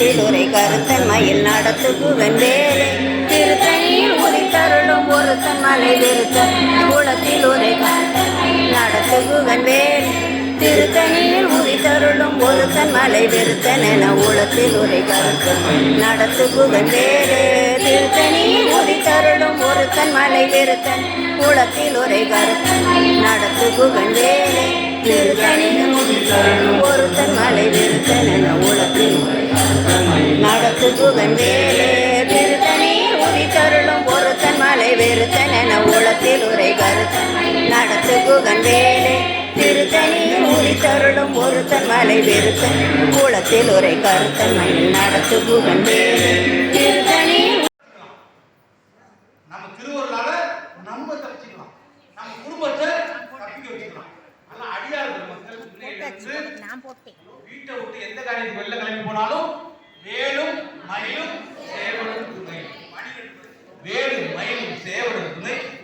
உளத்தில் உரை கருத்தன் மயில் நடத்து புகழ்வேலே திருத்தணியில் உரித்தருளும் ஒருத்தன் மலை திருத்த குளத்தில் உரை நடத்துகுவன் புகழ்வேலே திருத்தணியில் உரித்தருளும் ஒருத்தன் மலை விருத்தன் என உளத்தில் உரை கருத்தன் நடத்து வேலே. திருத்தணியில் உரித்தருளும் ஒருத்தன் மலை விருத்தன் உளத்தில் உரை கருத்தன் நடத்து வேலே. திருத்தணியில் உரித்தருளும் ஒருத்தன் மலை விருத்தன் என உளத்தில் நடத்து புகழ்வேலே திருத்தணியில் உரித்தருளும் ஒருத்தன் மலை விருத்தன் என உளத்தில் உரை கருத்தன் நடத்து புகழ்வேலே திருத்தணியில் உரித்தருளும் ஒருத்தன் மலை விருத்தன் குளத்தில் உரை கருத்தன் மயில் நடத்து புகழ்வேலே திருத்தணியில் நம்ம திருவருளால நம்ம தப்பிச்சுக்கலாம். நம்ம குடும்பத்தை தப்பிக்க வச்சுக்கலாம். நல்லா அடியார்கள் மக்கள். இன்னையிலிருந்து நான் போட்டேன். வீட்டை விட்டு எந்த காரியத்துக்கு வெளில கிளம்பி போனாலும் Débora, não?